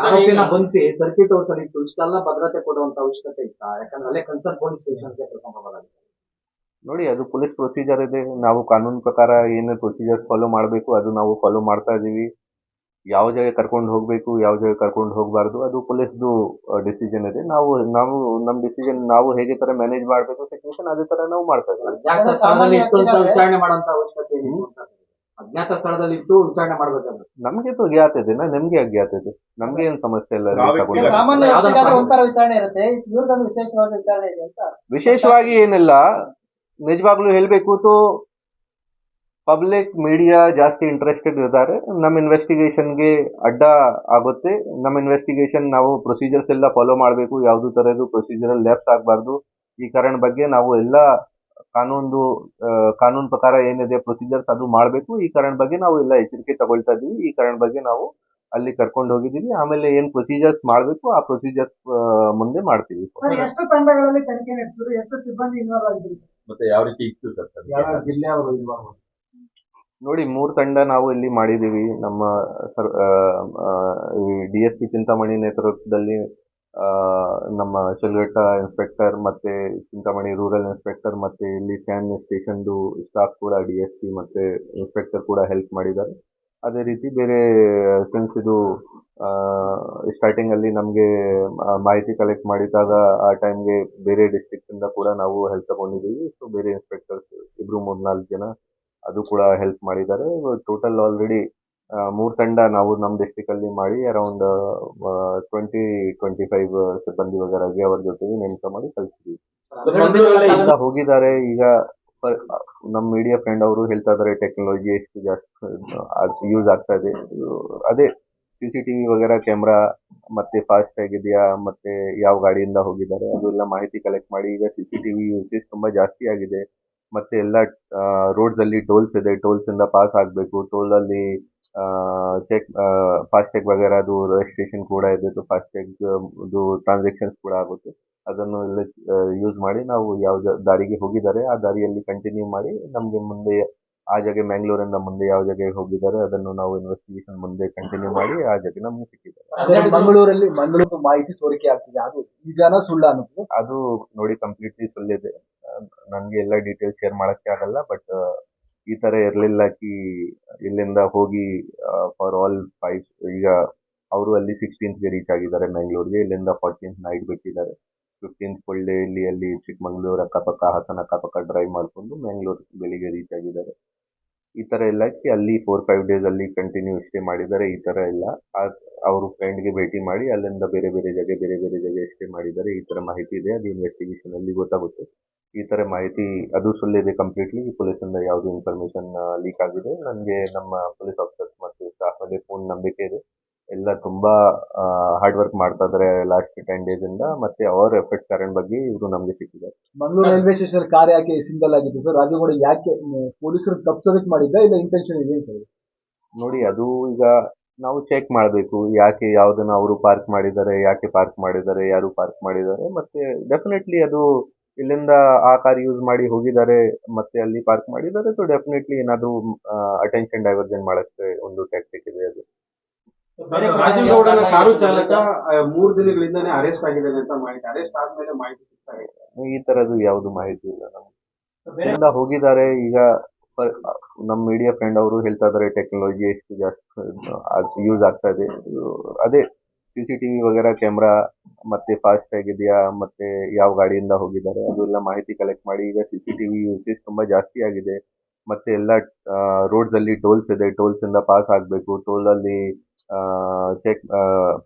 ಆರೋಪಿನ ಬಂಧಿಸಿ ಸರ್ಕ್ಯೂಟ್ ಹೌಸಲ್ಲಿ ಇಷ್ಟೆಲ್ಲ ಭದ್ರತೆ ಕೊಡುವಂತ ಅವಶ್ಯಕತೆ ಇತ್ತಾ? ಯಾಕಂದ್ರೆ ಅಲ್ಲೇ ಕನ್ಸರ್ನ್ ಪೊಲೀಸ್ ಸ್ಟೇಷನ್ಗೆ ಕರ್ಕೊಂಡು ನೋಡಿ ಅದು ಪೊಲೀಸ್ ಪ್ರೊಸೀಜರ್ ಇದೆ. ನಾವು ಕಾನೂನು ಪ್ರಕಾರ ಏನು ಪ್ರೊಸೀಜರ್ ಫಾಲೋ ಮಾಡಬೇಕು ಅದು ನಾವು ಫಾಲೋ ಮಾಡ್ತಾ ಇದ್ದೀವಿ ಯಾವ ಜಾಗ ಕರ್ಕೊಂಡು ಹೋಗಬೇಕು ಯಾವ ಜಾಗ ಕರ್ಕೊಂಡು ಹೋಗಬಾರ್ದು ಅದು ಪೊಲೀಸ್ದು ಡಿಸಿಷನ್ ಇದೆ. ನಾವು ನಾವು ನಮ್ಮ ಡಿಸಿಷನ್ ನಾವು ಹೇಗೆ ತರ ಮ್ಯಾನೇಜ್ ಮಾಡಬೇಕು ಸಿಚುವೇಶನ್ ಅದೇ ತರ ನಾವು ಮಾಡ್ತಾ ಇದ್ದೀವಿ. ಅಜ್ಞಾತ ಸ್ಥಳದಲ್ಲಿ ಇಟ್ಟು ವಿಚಾರಣೆ ಮಾಡುವಂತ ಅವಶ್ಯಕತೆ ಇದೆ ಅಂತ. ಅಜ್ಞಾತ ಸ್ಥಳದಲ್ಲಿ ಇಟ್ಟು ವಿಚಾರಣೆ ಮಾಡ್ಬೇಕಾದ್ರೆ. ನಮಗೆ ತೋ ಜ್ಞಾತ ಇದೆ ನಾ ನಿಮ್ಗೆ ಅಜ್ಞಾತ ಇದೆ. ನಮ್ಗೆ ಏನ್ ಸಮಸ್ಯೆ ಇಲ್ಲ. ವಿಚಾರಣೆ ಇರುತ್ತೆ. ವಿಶೇಷವಾದ ವಿಚಾರಣೆ ಇದೆ ಅಂತ. ವಿಶೇಷವಾಗಿ ಏನಿಲ್ಲ. ನಿಜವಾಗ್ಲೂ ಹೇಳ್ಬೇಕು ತೋ ಪಬ್ಲಿಕ್ ಮೀಡಿಯಾ ಜಾಸ್ತಿ ಇಂಟ್ರೆಸ್ಟೆಡ್ ಇದ್ದಾರೆ ನಮ್ಮ ಇನ್ವೆಸ್ಟಿಗೇಷನ್ಗೆ ಅಡ್ಡ ಆಗುತ್ತೆ. ನಮ್ಮ ಇನ್ವೆಸ್ಟಿಗೇಷನ್ ನಾವು ಪ್ರೊಸೀಜರ್ಸ್ ಎಲ್ಲ ಫಾಲೋ ಮಾಡಬೇಕು. ಯಾವುದು ಥರದ್ದು ಪ್ರೊಸೀಜರ್ ಲೆಫ್ಟ್ ಆಗಬಾರ್ದು. ಈ ಕಾರಣ ಬಗ್ಗೆ ನಾವು ಎಲ್ಲ ಕಾನೂನು ಕಾನೂನು ಪ್ರಕಾರ ಏನಿದೆ ಪ್ರೊಸೀಜರ್ಸ್ ಅದು ಮಾಡಬೇಕು. ಈ ಕಾರಣ ಬಗ್ಗೆ ನಾವು ಎಲ್ಲ ಎಚ್ಚರಿಕೆ ತಗೊಳ್ತಾ ಇದ್ದೀವಿ. ಈ ಕಾರಣ ಬಗ್ಗೆ ನಾವು ಅಲ್ಲಿ ಕರ್ಕೊಂಡು ಹೋಗಿದ್ದೀವಿ. ಆಮೇಲೆ ಏನು ಪ್ರೊಸೀಜರ್ಸ್ ಮಾಡಬೇಕು ಆ ಪ್ರೊಸೀಜರ್ಸ್ ಮುಂದೆ ಮಾಡ್ತೀವಿ. ಎಷ್ಟು ತಂಡಗಳಲ್ಲಿ ತನಿಖೆ ನಡೆಸಿದ್ರು? ಎಷ್ಟು ಸಿಬ್ಬಂದಿ ಇನ್ವಾಲ್ವ್ ಆಗಿದ್ರು? ಮತ್ತೆ ಯಾವ ರೀತಿ ಇತ್ತು ಸರ್ ಯಾವ ಜಿಲ್ಲೆ ಅವರು ಇನ್ವಾಲ್ವ್ ನೋಡಿ, ಮೂರು ತಂಡ ನಾವು ಇಲ್ಲಿ ಮಾಡಿದ್ದೀವಿ ನಮ್ಮ ಡಿ ಎಸ್ ಪಿ ಚಿಂತಾಮಣಿ ನೇತೃತ್ವದಲ್ಲಿ ನಮ್ಮ ಶಿಲ್ಘಟ್ಟ ಇನ್ಸ್ಪೆಕ್ಟರ್ ಮತ್ತೆ ಚಿಂತಾಮಣಿ ರೂರಲ್ ಇನ್ಸ್ಪೆಕ್ಟರ್ ಮತ್ತೆ ಇಲ್ಲಿ ಸ್ಯಾನ್ ಸ್ಟೇಷನ್ದು ಸ್ಟಾಫ್ ಕೂಡ ಡಿ ಎಸ್ ಪಿ ಮತ್ತೆ ಇನ್ಸ್ಪೆಕ್ಟರ್ ಕೂಡ ಹೆಲ್ಪ್ ಮಾಡಿದ್ದಾರೆ. ಅದೇ ರೀತಿ ಬೇರೆ ಸಿನ್ಸ್ ಇದು ಸ್ಟಾರ್ಟಿಂಗ್ ಅಲ್ಲಿ ನಮಗೆ ಮಾಹಿತಿ ಕಲೆಕ್ಟ್ ಮಾಡಿದಾಗ ಆ ಟೈಮ್ಗೆ ಬೇರೆ ಡಿಸ್ಟ್ರಿಕ್ಟ್ಸ್ ಇಂದ ಕೂಡ ನಾವು ಹೆಲ್ಪ್ ತಗೊಂಡಿದ್ದೀವಿ. ಸೊ ಬೇರೆ ಇನ್ಸ್ಪೆಕ್ಟರ್ಸ್ ಇಬ್ರು ಮೂರ್ನಾಲ್ಕು ಜನ ಅದು ಕೂಡ ಹೆಲ್ಪ್ ಮಾಡಿದ್ದಾರೆ. ಟೋಟಲ್ ಆಲ್ರೆಡಿ ಮೂರು ತಂಡ ನಾವು ನಮ್ಮ ಡಿಸ್ಟಿಕ್ ಅಲ್ಲಿ ಮಾಡಿ ಅರೌಂಡ್ ಟ್ವೆಂಟಿ ಟ್ವೆಂಟಿ ಫೈವ್ ಸಿಬ್ಬಂದಿ ವಗರಾಗಿ ಅವ್ರ ಜೊತೆಗೆ ನೇಮಕ ಮಾಡಿ ಕಳಿಸಿದ್ವಿ. ಈಗ ಹೋಗಿದ್ದಾರೆ. ಈಗ ನಮ್ಮ ಮೀಡಿಯಾ ಫ್ರೆಂಡ್ ಅವರು ಹೇಳ್ತಾ ಇದ್ದಾರೆ ಟೆಕ್ನಾಲಜಿ ಎಷ್ಟು ಜಾಸ್ತಿ ಯೂಸ್ ಆಗ್ತಾ ಇದೆ. ಅದೇ ಸಿ ಸಿ ಟಿ ವಿ ವಗೇರಾ ಕ್ಯಾಮ್ರಾ ಮತ್ತೆ ಫಾಸ್ಟ್ ಆಗಿದೆಯಾ ಮತ್ತೆ ಯಾವ ಗಾಡಿಯಿಂದ ಹೋಗಿದ್ದಾರೆ ಅದೆಲ್ಲ ಮಾಹಿತಿ ಕಲೆಕ್ಟ್ ಮಾಡಿ ಈಗ C C T V usage ತುಂಬಾ ಜಾಸ್ತಿ ಆಗಿದೆ. ಮತ್ತೆ ಎಲ್ಲ ರೋಡ್ಸ್ ಅಲ್ಲಿ ಟೋಲ್ಸ್ ಇದೆ. ಟೋಲ್ಸ್ ಇಂದ ಪಾಸ್ ಆಗಬೇಕು. ಟೋಲ್ ಅಲ್ಲಿ ಚೆಕ್ ಫಾಸ್ಟ್ಯಾಗ್ ವಗೇರಾ ಅದು ರಿಜಿಸ್ಟ್ರೇಷನ್ ಕೂಡ ಇದೆ. ಫಾಸ್ಟ್ಯಾಗ್ ಇದು ಟ್ರಾನ್ಸಾಕ್ಷನ್ಸ್ ಕೂಡ ಆಗುತ್ತೆ. ಅದನ್ನು ಎಲ್ಲ ಯೂಸ್ ಮಾಡಿ ನಾವು ಯಾವ ದಾರಿಗೆ ಹೋಗಿದ್ದಾರೆ, ಆ ದಾರಿಯಲ್ಲಿ ಕಂಟಿನ್ಯೂ ಮಾಡಿ ನಮಗೆ ಮುಂದೆ ಆ ಜಾಗ ಮ್ಯಾಂಗ್ಳೂರಿಂದ ಮುಂದೆ ಯಾವ ಜಾಗಕ್ಕೆ ಹೋಗಿದ್ದಾರೆ ಅದನ್ನು ನಾವು ಇನ್ವೆಸ್ಟಿಗೇಷನ್ ಮುಂದೆ ಕಂಟಿನ್ಯೂ ಮಾಡಿ ಆ ಜಾಗ ನಮ್ಗೆ ಸಿಕ್ಕಿದ್ದಾರೆ. ಮಂಗಳೂರಲ್ಲಿ ಮಂಗಳೂರು ಮಾಹಿತಿ ಸೋರಿಕೆ ಆಗ್ತಿದೆ. ಅದು ನಿಜಾನ ಸುಳ್ಳ ಅನ್ನೋದು ಅದು ನೋಡಿ ಕಂಪ್ಲೀಟ್ಲಿ ಸುಳ್ಳಿದೆ. ನನಗೆ ಎಲ್ಲ ಡೀಟೇಲ್ ಶೇರ್ ಮಾಡಕ್ಕೆ ಆಗಲ್ಲ ಬಟ್ ಈ ತರ ಇರಲಿಲ್ಲ ಕಿ ಇಲ್ಲಿಂದ ಹೋಗಿ ಫಾರ್ ಆಲ್ ಫೈವ್ ಈಗ ಅವರು ಅಲ್ಲಿ ಸಿಕ್ಸ್ಟೀನ್ತ್ಗೆ ರೀಚ್ ಆಗಿದ್ದಾರೆ ಮ್ಯಾಂಗ್ಳೂರ್ಗೆ. ಇಲ್ಲಿಂದ ಫೋರ್ಟೀನ್ತ್ ನೈಟ್ ಬಿಟ್ಟಿದ್ದಾರೆ. ಫಿಫ್ಟೀನ್ತ್ ಫುಲ್ ಡೇ ಇಲ್ಲಿ ಅಲ್ಲಿ ಚಿಕ್ಕಮಂಗ್ಳೂರು ಅಕ್ಕಪಕ್ಕ ಹಾಸನ ಅಕ್ಕಪಕ್ಕ ಡ್ರೈವ್ ಮಾಡಿಕೊಂಡು ಮ್ಯಾಂಗ್ಳೂರ್ ಬೆಳಿಗ್ಗೆ ರೀಚ್ ಆಗಿದ್ದಾರೆ. ಈ ಥರ ಎಲ್ಲ ಕಿ ಅಲ್ಲಿ ಫೋರ್ ಫೈವ್ ಡೇಸ್ ಅಲ್ಲಿ ಕಂಟಿನ್ಯೂ ಸ್ಟೇ ಮಾಡಿದ್ದಾರೆ, ಈ ಥರ ಎಲ್ಲ ಅವರು ಫ್ರೆಂಡ್ಗೆ ಭೇಟಿ ಮಾಡಿ, ಅಲ್ಲಿಂದ ಬೇರೆ ಬೇರೆ ಜಾಗ, ಬೇರೆ ಬೇರೆ ಜಾಗ ಸ್ಟೇ ಮಾಡಿದ್ದಾರೆ. ಈ ಥರ ಮಾಹಿತಿ ಇದೆ. ಅದು ಇನ್ವೆಸ್ಟಿಗೇಷನ್ ಅಲ್ಲಿ ಗೊತ್ತಾಗುತ್ತೆ. ಈ ಥರ ಮಾಹಿತಿ, ಅದು ಸುಳ್ಳಿದೆ ಕಂಪ್ಲೀಟ್ಲಿ ಪೊಲೀಸಿಂದ ಯಾವುದು ಇನ್ಫಾರ್ಮೇಷನ್ ಲೀಕ್ ಆಗಿದೆ. ನನಗೆ ನಮ್ಮ ಪೊಲೀಸ್ ಆಫೀಸರ್ಸ್ ಮತ್ತು ಸ್ಟಾಫ್ ಮೇಲೆ ಪೂರ್ಣ ನಂಬಿಕೆ ಇದೆ. ಎಲ್ಲ ತುಂಬಾ ಹಾರ್ಡ್ ವರ್ಕ್ ಮಾಡ್ತಾ ಇದ್ದಾರೆ ಲಾಸ್ಟ್ ಟೆನ್ ಡೇಸ್ ಇಂದ ಮತ್ತೆ ಅವರ ಎಫರ್ಟ್ಸ್ ಕಾರಣ ಬಗ್ಗೆ ಇವರು ನಮಗೆ ಸಿಕ್ಕಿದ್ದಾರೆ. ಮಂಗಳೂರು ರೈಲ್ವೆ ಸ್ಟೇಷನ್ ಕಾರ್ ಯಾಕೆ ಸಿಂಗಲ್ ಆಗಿತ್ತು? ಸರ್ ರಾಜುಗೌಡ ಯಾಕೆ ಪೊಲೀಸರು ತಪ್ಪಿಸೋದಕ್ಕೆ ಮಾಡಿದ್ದ ಇಲ್ಲ ಇಂಟೆನ್ಷನ್ ಇದೆ ಸರ್ ನೋಡಿ ಅದು ಈಗ ನಾವು ಚೆಕ್ ಮಾಡಬೇಕು. ಯಾಕೆ ಯಾವುದನ್ನ ಅವರು ಪಾರ್ಕ್ ಮಾಡಿದ್ದಾರೆ ಯಾಕೆ ಪಾರ್ಕ್ ಮಾಡಿದ್ದಾರೆ ಯಾರು ಪಾರ್ಕ್ ಮಾಡಿದ್ದಾರೆ ಮತ್ತೆ ಡೆಫಿನೆಟ್ಲಿ ಅದು ಇಲ್ಲಿಂದ ಆ ಕಾರ್ ಯೂಸ್ ಮಾಡಿ ಹೋಗಿದ್ದಾರೆ ಮತ್ತೆ ಅಲ್ಲಿ ಪಾರ್ಕ್ ಮಾಡಿದ್ದಾರೆ ಸೊ ಡೆಫಿನೆಟ್ಲಿ ಏನಾದರೂ ಅಟೆನ್ಷನ್ ಡೈವರ್ಜನ್ ಮಾಡಕ್ಕೆ ಒಂದು ಟ್ಯಾಕ್ಟಿಕ್ ಇದೆ ಅದು. ರಾಜೇಗೌಡನ ಕಾರು ಚಾಲಕ ಮೂರು ದಿನಗಳಿಂದಾನೇ ಅರೆಸ್ಟ್ ಆಗಿದ್ದಾನೆ ಅಂತ ಮಾಹಿತಿ ಅರೆಸ್ಟ್ ಆದ್ಮೇಲೆ ಮಾಹಿತಿ ಸಿಗ್ತಾ ಇದೆ. ಈ ತರದ್ದು ಯಾವ್ದು ಮಾಹಿತಿ ಇಲ್ಲ ನಮ್ಗೆ. ಹೋಗಿದ್ದಾರೆ ಈಗ ನಮ್ ನಮ್ಮ ಮೀಡಿಯಾ ಫ್ರೆಂಡ್ ಅವರು ಹೇಳ್ತಾ ಇದ್ದಾರೆ ಟೆಕ್ನಾಲಜಿ ಎಷ್ಟು ಜಾಸ್ತಿ ಯೂಸ್ ಆಗ್ತಾ ಇದೆ. ಅದೇ ಸಿ ಸಿ ಟಿವಿ ವಗೇರಾ ಕ್ಯಾಮ್ರಾ ಮತ್ತೆ ಫಾಸ್ಟ್ ಆಗಿದೆಯಾ ಮತ್ತೆ ಯಾವ ಗಾಡಿಯಿಂದ ಹೋಗಿದ್ದಾರೆ ಅದು ಎಲ್ಲ ಮಾಹಿತಿ ಕಲೆಕ್ಟ್ ಮಾಡಿ ಈಗ ಸಿ ಸಿ ಟಿವಿ ಯೂಸೇಜ್ ತುಂಬಾ ಜಾಸ್ತಿ ಆಗಿದೆ. ಮತ್ತೆ ಎಲ್ಲ ರೋಡ್ಸ್ ಅಲ್ಲಿ ಟೋಲ್ಸ್ ಇದೆ. ಟೋಲ್ಸ್ ಇಂದ ಪಾಸ್ ಆಗಬೇಕು. ಟೋಲ್ ಅಲ್ಲಿ ಚೆಕ್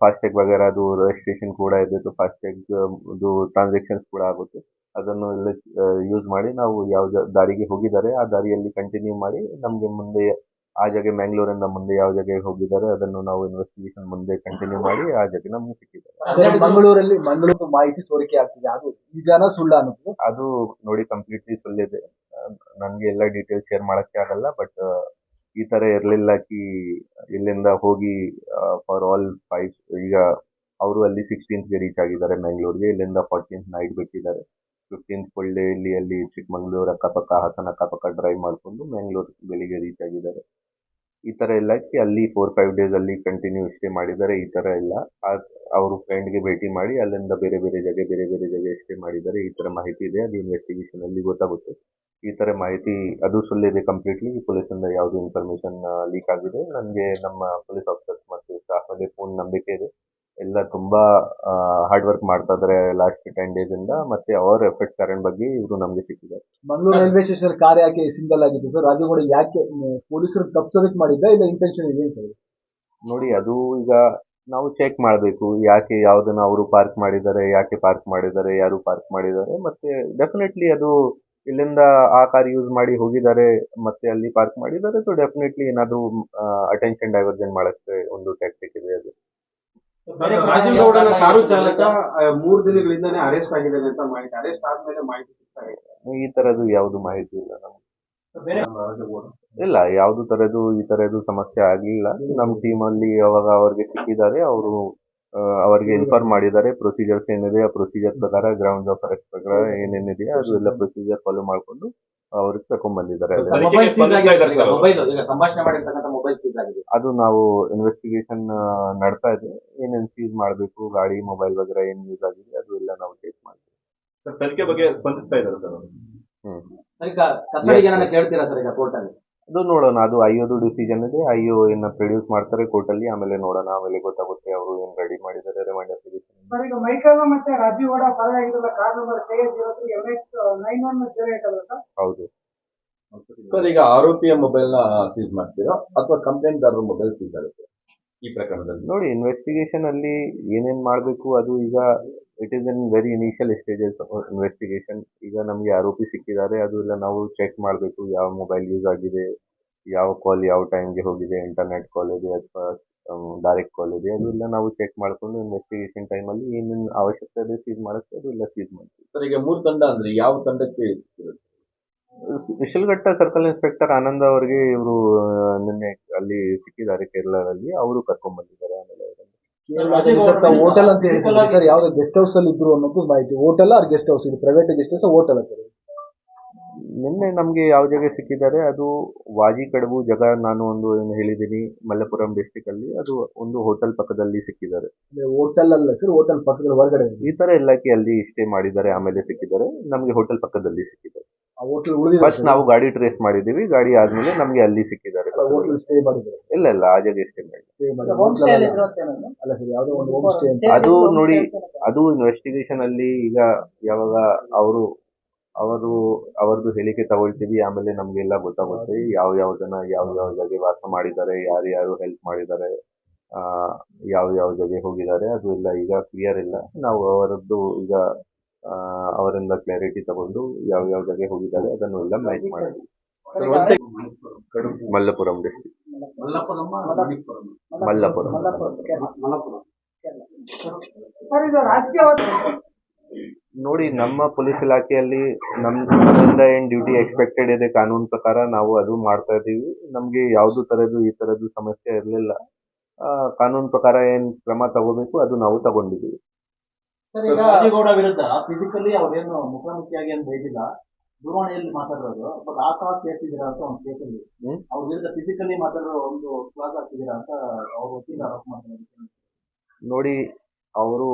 ಫಾಸ್ಟ್ಯಾಗ್ ವಗೇರ ಅದು ರಿಜಿಸ್ಟ್ರೇಷನ್ ಕೂಡ ಇದೆ. ಫಾಸ್ಟ್ಯಾಗ್ ಇದು ಟ್ರಾನ್ಸಾಕ್ಷನ್ಸ್ ಕೂಡ ಆಗುತ್ತೆ. ಅದನ್ನು ಎಲ್ಲ ಯೂಸ್ ಮಾಡಿ ನಾವು ಯಾವ ದಾರಿಗೆ ಹೋಗಿದ್ದಾರೆ, ಆ ದಾರಿಯಲ್ಲಿ ಕಂಟಿನ್ಯೂ ಮಾಡಿ ನಮಗೆ ಮುಂದೆ ಆ ಜಾಗ ಮ್ಯಾಂಗ್ಳೂರಿಂದ ಮುಂದೆ ಯಾವ ಜಾಗ ಹೋಗಿದ್ದಾರೆ ಅದನ್ನು ನಾವು ಇನ್ವೆಸ್ಟಿಗೇಷನ್ ಮುಂದೆ ಕಂಟಿನ್ಯೂ ಮಾಡಿ ಆ ಜಾಗ ನಮ್ಗೆ ಸಿಕ್ಕಿದ್ದಾರೆ. ಸರ್ ಮಂಗಳೂರಲ್ಲಿ ಮಂಗಳೂರು ಮಾಹಿತಿ ಸೋರಿಕೆ ಆಗ್ತಿದೆ. ಅದು ನಿಜಾನ ಸುಳ್ಳ ಅನ್ನೋದು. ಅದು ನೋಡಿ ಕಂಪ್ಲೀಟ್ಲಿ ಸುಳ್ಳಿದೆ. ನನಗೆ ಎಲ್ಲ ಡೀಟೇಲ್ಸ್ ಶೇರ್ ಮಾಡಕ್ಕೆ ಆಗಲ್ಲ ಬಟ್ ಈ ತರ ಇರಲಿಲ್ಲ ಕಿ ಇಲ್ಲಿಂದ ಹೋಗಿ ಫಾರ್ ಆಲ್ ಫೈವ್ ಈಗ ಅವರು ಅಲ್ಲಿ ಸಿಕ್ಸ್ಟೀನ್ತ್ಗೆ ರೀಚ್ ಆಗಿದ್ದಾರೆ ಮ್ಯಾಂಗ್ಳೂರ್ಗೆ. ಇಲ್ಲಿಂದ ಫೋರ್ಟೀನ್ತ್ ನೈಟ್ ಬಿಟ್ಟಿದ್ದಾರೆ. ಫಿಫ್ಟೀನ್ತ್ ಫುಲ್ ಡೇ ಇಲ್ಲಿ ಅಲ್ಲಿ ಚಿಕ್ಕಮಂಗ್ಳೂರು ಅಕ್ಕಪಕ್ಕ ಹಾಸನ ಅಕ್ಕಪಕ್ಕ ಡ್ರೈವ್ ಮಾಡಿಕೊಂಡು ಮ್ಯಾಂಗ್ಳೂರ್ ಬೆಳಿಗ್ಗೆ ರೀಚ್ ಆಗಿದ್ದಾರೆ. ಈ ತರ ಎಲ್ಲ ಇತ್ತು ಅಲ್ಲಿ ಫೋರ್ ಫೈವ್ ಡೇಸ್ ಅಲ್ಲಿ ಕಂಟಿನ್ಯೂ ಸ್ಟೇ ಮಾಡಿದ್ದಾರೆ, ಈ ತರ ಎಲ್ಲ ಅವರು ಫ್ರೆಂಡ್ಗೆ ಭೇಟಿ ಮಾಡಿ, ಅಲ್ಲಿಂದ ಬೇರೆ ಬೇರೆ ಜಾಗ, ಬೇರೆ ಬೇರೆ ಜಾಗ ಸ್ಟೇ ಮಾಡಿದ್ದಾರೆ. ಈ ತರ ಮಾಹಿತಿ ಇದೆ. ಅದು ಇನ್ವೆಸ್ಟಿಗೇಷನ್ ಅಲ್ಲಿ ಗೊತ್ತಾಗುತ್ತೆ. ಈ ತರ ಮಾಹಿತಿ, ಅದು ಸುಳ್ಳಿದೆ ಕಂಪ್ಲೀಟ್ಲಿ ಪೊಲೀಸಿಂದ ಯಾವುದೇ ಇನ್ಫಾರ್ಮೇಷನ್ ಲೀಕ್ ಆಗಿದೆ. ನನಗೆ ನಮ್ಮ ಪೊಲೀಸ್ ಆಫೀಸರ್ಸ್ ಮತ್ತು ಸ್ಟಾಫ್ ಮೇಲೆ ಪೂರ್ಣ ನಂಬಿಕೆ ಇದೆ. ಎಲ್ಲ ತುಂಬಾ ಹಾರ್ಡ್ ವರ್ಕ್ ಮಾಡ್ತಾ ಇದ್ದಾರೆ ಲಾಸ್ಟ್ ಟೆನ್ ಡೇಸ್ ಇಂದ ಮತ್ತೆ ಅವರ ಎಫರ್ಟ್ಸ್ ಕಾರಣ ಬಗ್ಗೆ ಇವರು ನಮಗೆ ಸಿಕ್ಕಿದ್ದಾರೆ. ಮಂಗಳೂರು ರೈಲ್ವೆ ಸ್ಟೇಷನ್ ಕಾರ್ ಯಾಕೆ ಸಿಂಗಲ್ ಆಗಿತ್ತು ಸರ್ ರಾಜುಗೌಡ ಯಾಕೆ ಪೊಲೀಸರು ತಪ್ಪಿಸೋದಕ್ಕೆ ಮಾಡಿದ್ದ ಇಲ್ಲ ಇಂಟೆನ್ಷನ್ ಇದೆ ಸರ್ ನೋಡಿ ಅದು ಈಗ ನಾವು ಚೆಕ್ ಮಾಡಬೇಕು ಯಾಕೆ ಯಾವುದನ್ನ ಅವರು ಪಾರ್ಕ್ ಮಾಡಿದ್ದಾರೆ ಯಾಕೆ ಪಾರ್ಕ್ ಮಾಡಿದ್ದಾರೆ ಯಾರು ಪಾರ್ಕ್ ಮಾಡಿದ್ದಾರೆ ಮತ್ತೆ ಡೆಫಿನೆಟ್ಲಿ ಅದು ಇಲ್ಲಿಂದ ಆ ಕಾರ್ ಯೂಸ್ ಮಾಡಿ ಹೋಗಿದ್ದಾರೆ ಮತ್ತೆ ಅಲ್ಲಿ ಪಾರ್ಕ್ ಮಾಡಿದ್ದಾರೆ ಸೊ ಡೆಫಿನೆಟ್ಲಿ ಏನಾದರೂ ಅಟೆನ್ಷನ್ ಡೈವರ್ಜನ್ ಮಾಡಕ್ಕೆ ಒಂದು ಟ್ಯಾಕ್ಟಿಕ್ ಇದೆ ಅದು. ರಾಜೇಗೌಡನ ಕಾರು ಚಾಲಕ ಆ, ಮೂರು ದಿನಗಳಿಂದಾನೇ ಅರೆಸ್ಟ್ ಆಗಿದ್ದಾನೆ ಅಂತ ಮಾಹಿತಿ ಅರೆಸ್ಟ್ ಆದ್ಮೇಲೆ ಮಾಹಿತಿ ಸಿಗ್ತಾ ಇದೆ. ಈ ತರದ್ದು ಯಾವ್ದು ಮಾಹಿತಿ ಇಲ್ಲ ನಮ್ಗೆ. ಇಲ್ಲ ಯಾವ್ದು ತರದ್ದು ಈ ತರದ್ದು ಸಮಸ್ಯೆ ಆಗ್ಲಿಲ್ಲ. ನಮ್ ಟೀಮ್ ಅಲ್ಲಿ ಯಾವಾಗ ಅವ್ರಿಗೆ ಸಿಕ್ಕಿದ್ದಾರೆ ಅವರು ಅವರಿಗೆ ಇನ್ಫಾರ್ಮ್ ಮಾಡಿದ್ದಾರೆ. ಪ್ರೊಸೀಜರ್ಸ್ ಏನಿದೆ ಆ ಪ್ರೊಸೀಜರ್ ಪ್ರಕಾರ ಗ್ರೌಂಡ್ ಆಫ್ ಅರೆಸ್ಟ್ ಪ್ರಕಾರ ಏನೇನಿದೆ ಅದು ಎಲ್ಲ ಪ್ರೊಸೀಜರ್ ಫಾಲೋ ಮಾಡ್ಕೊಂಡು ಅವರು. ಆಗಿದೆ ಅದು ನಾವು ಇನ್ವೆಸ್ಟಿಗೇಷನ್ ನಡ್ತಾ ಇದೆ. ಏನೇನು ಸೀಸ್ ಮಾಡಬೇಕು ಗಾಡಿ ಮೊಬೈಲ್ ವಗೇರೆ ಏನ್ ಯೂಸ್ ಆಗಿದೆ ಅದು ಎಲ್ಲ ನಾವು ಚೆಕ್ ಮಾಡ್ತೀವಿ. ಸರ್, ತನಿಖೆ ಬಗ್ಗೆ ಸ್ಪಂದಿಸ್ತಾ ಇದ್ದಾರೆ ಸರ್ ಹ್ಮ್. ಕೋರ್ಟ್ ಅಲ್ಲಿ? ಅದು ನೋಡೋಣ. ಅದು ಐಯೋದು ಡಿಸಿಷನ್ ಇದೆ. ಐಯೋ ಏನ ಪ್ರೊಡ್ಯೂಸ್ ಮಾಡ್ತಾರೆ ಕೋರ್ಟಲ್ಲಿ ಆಮೇಲೆ ನೋಡೋಣ. ಆಮೇಲೆ ಗೊತ್ತಾಗುತ್ತೆ ಅವರು ಏನ್ ರೆಡಿ ಮಾಡಿದ್ದಾರೆ ರಿಮೈಂಡ್ ಅಪ್ಲಿಕೇಶನ್ ಸರ್ ಈಗ ಮೈಕಲ್ ಮತ್ತೆ Rajeev Gowda ಪರವಾಗಿರಲ್ಲ car number K zero three M X nine one zero eight ಅಲ್ಲ ಸರ್? ಹೌದು. ಸರ್ ಈಗ ಆರೋಪಿಯ ಮೊಬೈಲ್ನ ಸೀಸ್ ಮಾಡ್ತೀರಾ? ಅಥವಾ ಕಂಪ್ಲೇಂಟ್ದಾರರ ಮೊಬೈಲ್ ಸೀಸ್ ಆಗುತ್ತೆ ಈ ಪ್ರಕರಣದಲ್ಲಿ? ನೋಡಿ ಇನ್ವೆಸ್ಟಿಗೇಷನ್ ಅಲ್ಲಿ ಏನೇನ್ ಮಾಡಬೇಕು ಅದು ಈಗ it is in very initial stages investigation ಈಗ ನಮಗೆ ಆರೋಪಿ ಸಿಕ್ಕಿದ್ದಾರೆ ಅದು ಎಲ್ಲ ನಾವು ಚೆಕ್ ಮಾಡಬೇಕು ಯಾವ ಮೊಬೈಲ್ ಯೂಸ್ ಆಗಿದೆ ಯಾವ ಕಾಲ್ ಯಾವ ಟೈಮ್ಗೆ ಹೋಗಿದೆ ಇಂಟರ್ನೆಟ್ ಕಾಲ್ ಇದೆ ಅಥವಾ ಡೈರೆಕ್ಟ್ ಕಾಲ್ ಇದೆ ಅದೆಲ್ಲ ನಾವು ಚೆಕ್ ಮಾಡ್ಕೊಂಡು ಇನ್ವೆಸ್ಟಿಗೇಷನ್ ಟೈಮಲ್ಲಿ ಏನೇನು ಅವಶ್ಯಕತೆ ಇದೆ ಸೀಸ್ ಮಾಡೋಕ್ಕೆ ಅದೆಲ್ಲ ಸೀಸ್ ಮಾಡ್ತೀವಿ ಸರ್ ಈಗ ಮೂರು ತಂಡ ಅಂದ್ರೆ ಯಾವ ತಂಡಕ್ಕೆ? ವಿಶಲ್ಘಟ್ಟ ಸರ್ಕಲ್ ಇನ್ಸ್ಪೆಕ್ಟರ್ ಆನಂದ್ ಅವರಿಗೆ ಇವರು ನಿನ್ನೆ ಅಲ್ಲಿ ಸಿಕ್ಕಿದ್ದಾರೆ ಕೇರಳದಲ್ಲಿ ಅವರು ಕರ್ಕೊಂಡ್ ಬಂದಿದ್ದಾರೆ ಆಮೇಲೆ ಅವ್ರನ್ನ. ಹೋಟೆಲ್ ಅಂತ ಹೇಳ್ತಾರೆ ಸರ್ ಯಾವ್ದು ಗೆಸ್ಟ್ ಹೌಸ್ ಅಲ್ಲಿ ಇದ್ರು ಅನ್ನೋದು ಮಾಹಿತಿ ಹೋಟೆಲ್ ಆರ್ ಗೆಸ್ಟ್ ಹೌಸ್ ಇದು private guest house hotel sir ನಿನ್ನೆ ನಮಗೆ ಯಾವ ಜಾಗ ಸಿಕ್ಕಿದ್ದಾರೆ ಅದು ವಾಜಿ ಕಡಬು ಜಗ ನಾನು ಒಂದು ಏನು ಹೇಳಿದ್ದೀನಿ ಮಲ್ಲಪುರಂ ಡಿಸ್ಟಿಕ್ ಅಲ್ಲಿ ಅದು ಒಂದು ಹೋಟೆಲ್ ಪಕ್ಕದಲ್ಲಿ ಸಿಕ್ಕಿದ್ದಾರೆ. ಹೋಟೆಲ್ ಅಲ್ಲ ಸರ್ ಹೋಟೆಲ್ ಪಕ್ಕದ ಹೊರಗಡೆ ಈ ತರ ಇಲಾಖೆ ಅಲ್ಲಿ ಸ್ಟೇ ಮಾಡಿದ್ದಾರೆ ಆಮೇಲೆ ಸಿಕ್ಕಿದ್ದಾರೆ ನಮಗೆ ಹೋಟೆಲ್ ಪಕ್ಕದಲ್ಲಿ ಸಿಕ್ಕಿದ್ದಾರೆ. ಆ ಹೋಟೆಲ್ ಉಳಿದಿದೆ ಫಸ್ಟ್ ನಾವು ಗಾಡಿ ಟ್ರೇಸ್ ಮಾಡಿದ್ದೀವಿ ಗಾಡಿ ಆದ್ಮೇಲೆ ನಮಗೆ ಅಲ್ಲಿ ಸಿಕ್ಕಿದ್ದಾರೆ. ಹೋಟೆಲ್ ಸ್ಟೇ ಮಾಡಿದ್ದಾರೆ ಇಲ್ಲ ಇಲ್ಲ ಆ ಜಾಗ ಸ್ಟೇ ಮಾಡಿದ್ದಾರೆ. ಅದು ನೋಡಿ ಅದು ಇನ್ವೆಸ್ಟಿಗೇಷನ್ ಅಲ್ಲಿ ಈಗ ಯಾವಾಗ ಅವರು ಅವರು ಅವರದ್ದು ಹೇಳಿಕೆ ತಗೊಳ್ತೀವಿ ಆಮೇಲೆ ನಮಗೆಲ್ಲ ಗೊತ್ತಾಗುತ್ತೆ ಯಾವ ಯಾವ ಜನ ಯಾವ ಯಾವ ಜಾಗೆ ವಾಸ ಮಾಡಿದ್ದಾರೆ ಯಾರು ಯಾರು ಹೆಲ್ಪ್ ಮಾಡಿದ್ದಾರೆ ಆ ಯಾವ ಯಾವ ಜಾಗೆ ಹೋಗಿದ್ದಾರೆ ಅದು ಎಲ್ಲ ಈಗ ಕ್ಲಿಯರ್ ಇಲ್ಲ. ನಾವು ಅವರದ್ದು ಈಗ ಆ, ಅವರಿಂದ ಕ್ಲಾರಿಟಿ ತಗೊಂಡು ಯಾವ ಯಾವ ಜಾಗೆ ಹೋಗಿದ್ದಾರೆ ಅದನ್ನು ಎಲ್ಲ ಮ್ಯಾಚ್ ಮಾಡಿದ್ವಿ ಮಲ್ಲಪುರಂ ಡಿಸ್ಟ್ರಿಕ್ಟ್ ಮಲ್ಲಪುರಂ ನೋಡಿ ನಮ್ಮ ಪೊಲೀಸ್ ಇಲಾಖೆಯಲ್ಲಿ ನಮ್ ನಮ್ಮಿಂದ ಏನ್ ಡ್ಯೂಟಿ ಎಕ್ಸ್ಪೆಕ್ಟೆಡ್ ಇದೆ ಕಾನೂನು ಪ್ರಕಾರ ನಾವು ಅದು ಮಾಡ್ತಾ ಇದೀವಿ ನಮ್ಗೆ ಯಾವ್ದು ತರದ್ದು ಈ ತರದ್ದು ಸಮಸ್ಯೆ ಇರಲಿಲ್ಲ. ಕಾನೂನು ಪ್ರಕಾರ ಏನ್ ಕ್ರಮ ತಗೋಬೇಕು ಅದು ನಾವು ತಗೊಂಡಿದ್ದೀವಿ. ಸರ್ ಈಗ ರಾಜೇಗೌಡ ವಿರುದ್ಧ ಫಿಸಿಕಲಿ ಅವ್ರೇನು ಮುಖಾಮುಖಿಯಾಗಿ ಏನು ಬೈದಿಲ್ಲ. ದೂರವಾಣಿಯಲ್ಲಿ ಮಾತಾಡಿರೋದು. ಬಟ್ ಆ ಕಾಲ ಸೇರ್ತಿದ್ದೀರಾ ಅಂತ ಒಂದು ಕೇಸಲ್ಲಿ. ಅವ್ರ ವಿರುದ್ಧ ಫಿಸಿಕಲಿ ಮಾತಾಡೋ ಒಂದು ಕ್ಲಾಸ್ ಹಾಕಿದ್ದೀರಾ ಅಂತ ಅವ್ರ ವಕೀಲ ಆರೋಪ ಮಾಡ್ತಾರೆ ನೋಡಿ ಅವರು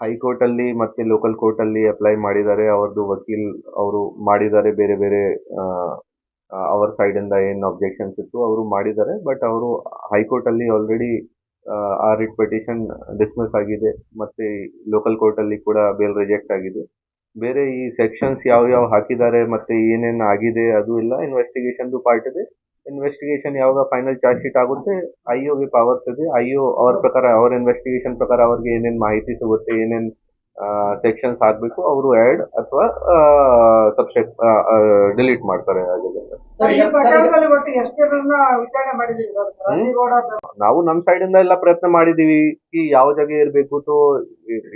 ಹೈಕೋರ್ಟ್ ಅಲ್ಲಿ ಮತ್ತೆ ಲೋಕಲ್ ಕೋರ್ಟ್ ಅಲ್ಲಿ ಅಪ್ಲೈ ಮಾಡಿದ್ದಾರೆ. ಅವ್ರದ್ದು ವಕೀಲ್ ಅವರು ಮಾಡಿದ್ದಾರೆ ಬೇರೆ ಬೇರೆ ಅವರ್ ಸೈಡಿಂದ ಏನ್ ಅಬ್ಜೆಕ್ಷನ್ಸ್ ಇತ್ತು ಅವರು ಮಾಡಿದ್ದಾರೆ. ಬಟ್ ಅವರು ಹೈಕೋರ್ಟ್ ಅಲ್ಲಿ ಆಲ್ರೆಡಿ ಆ ರಿಟ್ ಪಿಟಿಷನ್ ಡಿಸ್ಮಿಸ್ ಆಗಿದೆ. ಮತ್ತೆ ಲೋಕಲ್ ಕೋರ್ಟ್ ಅಲ್ಲಿ ಕೂಡ ಬೇಲ್ ರಿಜೆಕ್ಟ್ ಆಗಿದೆ. ಬೇರೆ ಈ ಸೆಕ್ಷನ್ಸ್ ಯಾವ ಯಾವ ಹಾಕಿದ್ದಾರೆ ಮತ್ತೆ ಏನೇನು ಆಗಿದೆ ಅದು ಎಲ್ಲ ಇನ್ವೆಸ್ಟಿಗೇಷನ್ ಪಾರ್ಟ್ ಇದೆ. ಇನ್ವೆಸ್ಟಿಗೇಷನ್ ಯಾವಾಗ ಫೈನಲ್ ಚಾರ್ಜ್ ಶೀಟ್ ಆಗುತ್ತೆ ಐಒಗೆ ಪವರ್ಸ್ ಇದೆ. ಐಒ ಅವ್ರ ಪ್ರಕಾರ ಅವ್ರ ಇನ್ವೆಸ್ಟಿಗೇಷನ್ ಪ್ರಕಾರ ಅವ್ರಿಗೆ ಏನೇನ್ ಮಾಹಿತಿ ಸಿಗುತ್ತೆ ಏನೇನ್ ಸೆಕ್ಷನ್ಸ್ ಹಾಕ್ಬೇಕು ಅವರು ಆ್ಯಡ್ ಅಥವಾ ಸಬ್ಸೆಕ್ಟ್ ಡಿಲೀಟ್ ಮಾಡ್ತಾರೆ ನಾವು ನಮ್ಮ ಸೈಡಿಂದ ಇಂದ ಎಲ್ಲ ಪ್ರಯತ್ನ ಮಾಡಿದೀವಿ ಈ ಯಾವ ಜಾಗ ಇರಬೇಕು ತೋ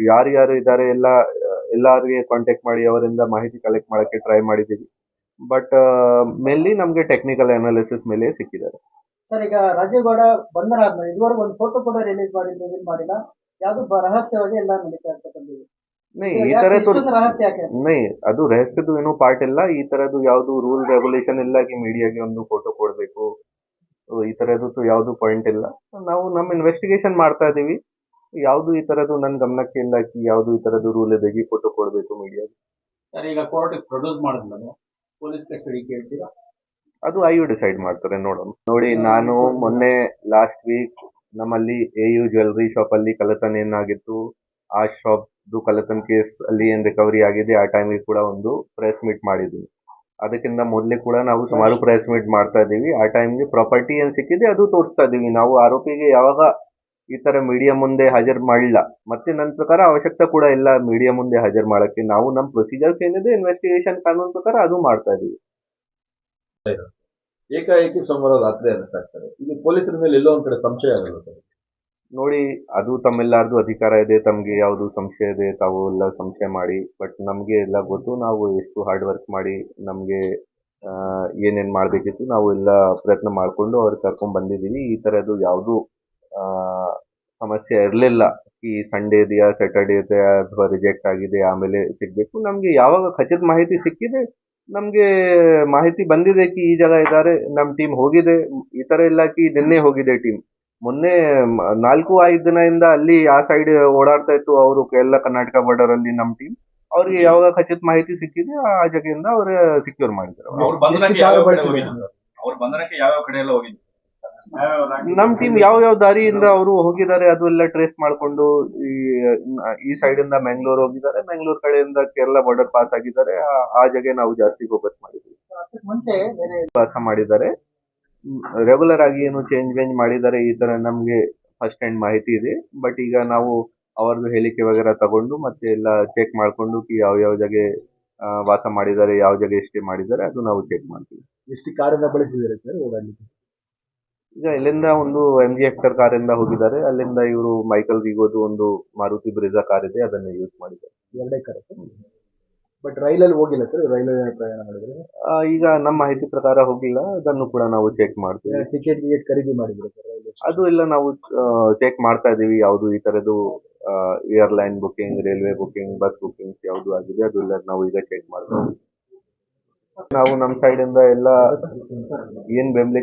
ಯಾರು ಯಾರು ಇದ್ದಾರೆ ಎಲ್ಲ ಎಲ್ಲರಿಗೆ ಕಾಂಟ್ಯಾಕ್ಟ್ ಮಾಡಿ ಅವರಿಂದ ಮಾಹಿತಿ ಕಲೆಕ್ಟ್ ಮಾಡಕ್ಕೆ ಟ್ರೈ ಮಾಡಿದೀವಿ ಬಟ್ ಮೇನ್ಲಿ ನಮ್ಗೆ ಟೆಕ್ನಿಕಲ್ ಅನಾಲಿಸಿಸ್ ಮೇಲೆ ಸಿಕ್ಕಿದ್ದಾರೆ. ಸರ್ ಈಗ ರಾಜೇಗೌಡ ಬಂಧನ ಆದ್ಮೇಲೆ ಇದುವರೆಗೂ ಒಂದು ಫೋಟೋ ಕೂಡ ರಿಲೀಸ್ ಮಾಡಿದ್ರು ರಿಲೀಸ್ ಮಾಡಿಲ್ಲ? ಯಾವ್ದು ರಹಸ್ಯವಾಗಿ ಎಲ್ಲ ನಡೀತಾ ಇರ್ತಕ್ಕಂಥದ್ದು ನೈ ಈ ಯಾಕೆ ತರ ಇಷ್ಟೊಂದು ರಹಸ್ಯ ಯಾಕೆ ನೈ ಅದು ರಹಸ್ಯದ ಏನೂ ಪಾರ್ಟ್ ಇಲ್ಲ ಈ ತರದ್ದು ಯಾವ್ದು ರೂಲ್ ರೆಗ್ಯುಲೇಷನ್ ಇಲ್ಲ ಮೀಡಿಯಾಗೆ ಒಂದು ಫೋಟೋ ಕೊಡ್ಬೇಕು ಈ ತರದ್ದು ಯಾವ್ದು ಪಾಯಿಂಟ್ ಇಲ್ಲ. ನಾವು ನಮ್ಮ ಇನ್ವೆಸ್ಟಿಗೇಷನ್ ಮಾಡ್ತಾ ಇದೀವಿ ಯಾವ್ದು ಈ ತರದ್ದು ನನ್ನ ಗಮನಕ್ಕೆ ಇಲ್ಲ ಯಾವುದು ಯಾವ್ದು ಈ ತರದ್ದು ರೂಲ್ ಇದೆ ಫೋಟೋ ಕೊಡ್ಬೇಕು ಮೀಡಿಯಾಗೆ ಸರ್ ಈಗ ಕೋರ್ಟ್ ಪ್ರೊಡ್ಯೂಸ್ ಮಾಡಿದ್ಮೇಲೆ ಪೊಲೀಸ್ ಕಸ್ಟಡಿ ಕೇಳ್ತೀರಾ? ಅದು ಐ ಯು ಡಿಸೈಡ್ ಮಾಡ್ತಾರೆ ನೋಡೋಣ. ನೋಡಿ ನಾನು ಮೊನ್ನೆ ಲಾಸ್ಟ್ ವೀಕ್ ನಮ್ಮಲ್ಲಿ ಎ ಯು ಜ್ಯುವೆಲ್ರಿ ಶಾಪ್ ಅಲ್ಲಿ ಕಳ್ಳತನ ಏನಾಗಿತ್ತು ಆ ಶಾಪ್ದು ಕಳ್ಳತನ ಕೇಸ್ ಅಲ್ಲಿ ಏನ್ ರಿಕವರಿ ಆಗಿದೆ ಆ ಟೈಮಿಗೆ ಕೂಡ ಒಂದು ಪ್ರೆಸ್ ಮೀಟ್ ಮಾಡಿದ್ವಿ ಅದಕ್ಕಿಂತ ಮೊದಲೇ ಕೂಡ ನಾವು ಸುಮಾರು ಪ್ರೆಸ್ ಮೀಟ್ ಮಾಡ್ತಾ ಇದೀವಿ ಆ ಟೈಮ್ಗೆ ಪ್ರಾಪರ್ಟಿ ಏನ್ ಸಿಕ್ಕಿದೆ ಅದು ತೋರಿಸ್ತಾ ಇದ್ದೀವಿ. ನಾವು ಆರೋಪಿಗೆ ಯಾವಾಗ ಈ ತರ ಮೀಡಿಯಾ ಮುಂದೆ ಹಾಜರ್ ಮಾಡಿಲ್ಲ ಮತ್ತೆ ನನ್ನ ಪ್ರಕಾರ ಅವಶ್ಯಕತೆ ಕೂಡ ಇಲ್ಲ ಮೀಡಿಯಾ ಮುಂದೆ ಹಾಜರ್ ಮಾಡಕ್ಕೆ. ನಾವು ನಮ್ಮ ಪ್ರೊಸೀಜರ್ಸ್ ಏನಿದೆ ಇನ್ವೆಸ್ಟಿಗೇಷನ್ ಕಾನೂನು ಪ್ರಕಾರ ಅದು ಮಾಡ್ತಾ ಇದೀವಿ. ಏಕಾಏಕಿ ಸೋಮವಾರ ರಾತ್ರಿ ಅರೆಸ್ಟ್ ಆಗ್ತಾರೆ. ಇದು ಪೊಲೀಸರ ಮೇಲೆ ಎಲ್ಲೋ ಒಂದ್ ಕಡೆ ಸಂಶಯ ಆಗಲ್ಲ ಸರ್ ನೋಡಿ ಅದು ತಮ್ಮೆಲ್ಲಾರ್ದು ಅಧಿಕಾರ ಇದೆ ತಮ್ಗೆ ಯಾವ್ದು ಸಂಶಯ ಇದೆ ತಾವು ಎಲ್ಲ ಸಂಶಯ ಮಾಡಿ ಬಟ್ ನಮ್ಗೆ ಎಲ್ಲ ಗೊತ್ತು ನಾವು ಎಷ್ಟು ಹಾರ್ಡ್ ವರ್ಕ್ ಮಾಡಿ ನಮ್ಗೆ ಏನೇನ್ ಮಾಡ್ಬೇಕಿತ್ತು ನಾವು ಎಲ್ಲ ಪ್ರಯತ್ನ ಮಾಡ್ಕೊಂಡು ಅವ್ರಿಗೆ ಕರ್ಕೊಂಡ್ ಬಂದಿದೀವಿ ಈ ತರದ್ದು ಯಾವುದು ಸಮಸ್ಯೆ ಇರಲಿಲ್ಲ. ಈ ಸಂಡೇ ಇದೆಯಾ ಸ್ಯಾಟರ್ಡೇ ಇದೆಯಾ ಅಥವಾ ರಿಜೆಕ್ಟ್ ಆಗಿದೆ ಆಮೇಲೆ ಸಿಗ್ಬೇಕು. ನಮಗೆ ಯಾವಾಗ ಖಚಿತ ಮಾಹಿತಿ ಸಿಕ್ಕಿದೆ ನಮಗೆ ಮಾಹಿತಿ ಬಂದಿದೆ ಕಿ ಈ ಜಾಗ ಇದ್ದಾರೆ ನಮ್ ಟೀಮ್ ಹೋಗಿದೆ. ಈ ತರ ಇಲ್ಲ ಕಿ ನಿನ್ನೆ ಹೋಗಿದೆ ಟೀಮ್ ಮೊನ್ನೆ ನಾಲ್ಕು ಐದು ದಿನದಿಂದ ಅಲ್ಲಿ ಆ ಸೈಡ್ ಓಡಾಡ್ತಾ ಇತ್ತು ಅವರು ಎಲ್ಲ ಕರ್ನಾಟಕ ಬಾರ್ಡರ್ ಅಲ್ಲಿ ನಮ್ ಟೀಮ್ ಅವ್ರಿಗೆ ಯಾವಾಗ ಖಚಿತ ಮಾಹಿತಿ ಸಿಕ್ಕಿದೆ ಆ ಜಾಗದಿಂದ ಅವ್ರ ಸಿಕ್ಯೂರ್ ಮಾಡಿದ್ದಾರೆ ಅವ್ರು. ಅವ್ರ ಬಂಧನಕ್ಕೆ ಎಷ್ಟು ಯಾವ ಕಡೆ ಬಳಸಿದ್ರು? ಹೋಗಿದ್ರು? ಸರ್ ಅವ್ರ ಬಂಧನಕ್ಕೆ ಯಾವ ಕಡೆ ಎಲ್ಲ ಹೋಗಿದ್ರು? ನಮ್ ಟೀಮ್ ಯಾವ ಯಾವ ದಾರಿಯಿಂದ ಅವರು ಹೋಗಿದ್ದಾರೆ ಅದು ಎಲ್ಲ ಟ್ರೇಸ್ ಮಾಡ್ಕೊಂಡು ಈ ಈ ಸೈಡ್ ಇಂದ ಮ್ಯಾಂಗ್ಳೂರ್ ಹೋಗಿದ್ದಾರೆ. ಮ್ಯಾಂಗ್ಳೂರ್ ಕಡೆಯಿಂದ ಕೇರಳ ಬಾರ್ಡರ್ ಪಾಸ್ ಆಗಿದ್ದಾರೆ. ಆ- ಜಾಗ ನಾವು ಜಾಸ್ತಿ ಫೋಕಸ್ ಮಾಡಿದ್ವಿ ವಾಸ ಮಾಡಿದ್ದಾರೆ. ರೆಗ್ಯುಲರ್ ಆಗಿ ಏನು ಚೇಂಜ್ ವೇಂಜ್ ಮಾಡಿದ್ದಾರೆ ಈ ತರ ನಮ್ಗೆ ಫಸ್ಟ್ ಹ್ಯಾಂಡ್ ಮಾಹಿತಿ ಇದೆ. ಬಟ್ ಈಗ ನಾವು ಅವರದ್ದು ಹೇಳಿಕೆ ವಗೇರ ತಗೊಂಡು ಮತ್ತೆ ಎಲ್ಲ ಚೆಕ್ ಮಾಡ್ಕೊಂಡು ಯಾವ ಯಾವ ಜಾಗ ವಾಸ ಮಾಡಿದ್ದಾರೆ ಯಾವ ಜಾಗ ಸ್ಟೇ ಮಾಡಿದ್ದಾರೆ ಅದು ನಾವು ಚೆಕ್ ಮಾಡ್ತೀವಿ. ಎಷ್ಟು ಕಾರನ್ನ ಬಳಸಿದ್ದಾರೆ ಸರ್ ಓಡಾಡ್ಲಿಕ್ಕೆ? ಈಗ ಇಲ್ಲಿಂದ ಒಂದು ಎಂ ಜಿ ಹೆಕ್ಟರ್ ಕಾರಿಂದ ಹೋಗಿದ್ದಾರೆ. ಅಲ್ಲಿಂದ ಇವರು ಮೈಕಲ್ ವಿಗೋದು ಒಂದು ಮಾರುತಿ ಬ್ರಿಜಾ ಕಾರ್ ಇದೆ ಅದನ್ನ ಯೂಸ್ ಮಾಡಿದ್ದಾರೆ. ಎರಡೇ ಕಾರ್ ಬಟ್ ರೈಲಲ್ಲಿ ಹೋಗಿಲ್ಲ ಸರ್ ರೈಲಲ್ಲಿ ಪ್ರಯಾಣ ಮಾಡಿದ್ರೆ? ಆ, ಈಗ ನಮ್ಮ ಮಾಹಿತಿ ಪ್ರಕಾರ ಹೋಗಿಲ್ಲ. ಅದನ್ನು ಕೂಡ ನಾವು ಚೆಕ್ ಮಾಡ್ತೀವಿ. ಟಿಕೆಟ್ ಟಿಕೆಟ್ ಖರೀದಿ ಮಾಡಿದ್ರು ಸರ್ ರೈಲ್ವೆ ಅದು ಎಲ್ಲ ನಾವು ಚೆಕ್ ಮಾಡ್ತಾ ಇದೀವಿ ಯಾವುದು ಈ ತರದ್ದು airline booking railway booking bus booking ಯಾವುದು ಆಗಿದೆ ಅದು ಎಲ್ಲ ನಾವು ಈಗ ಚೆಕ್ ಮಾಡ್ತೀವಿ. ನಾವು ನಮ್ಮ ಸೈಡ್ ಇಂದ ಎಲ್ಲ ಏನ್ ಬೆಂಬಲಿಕೆ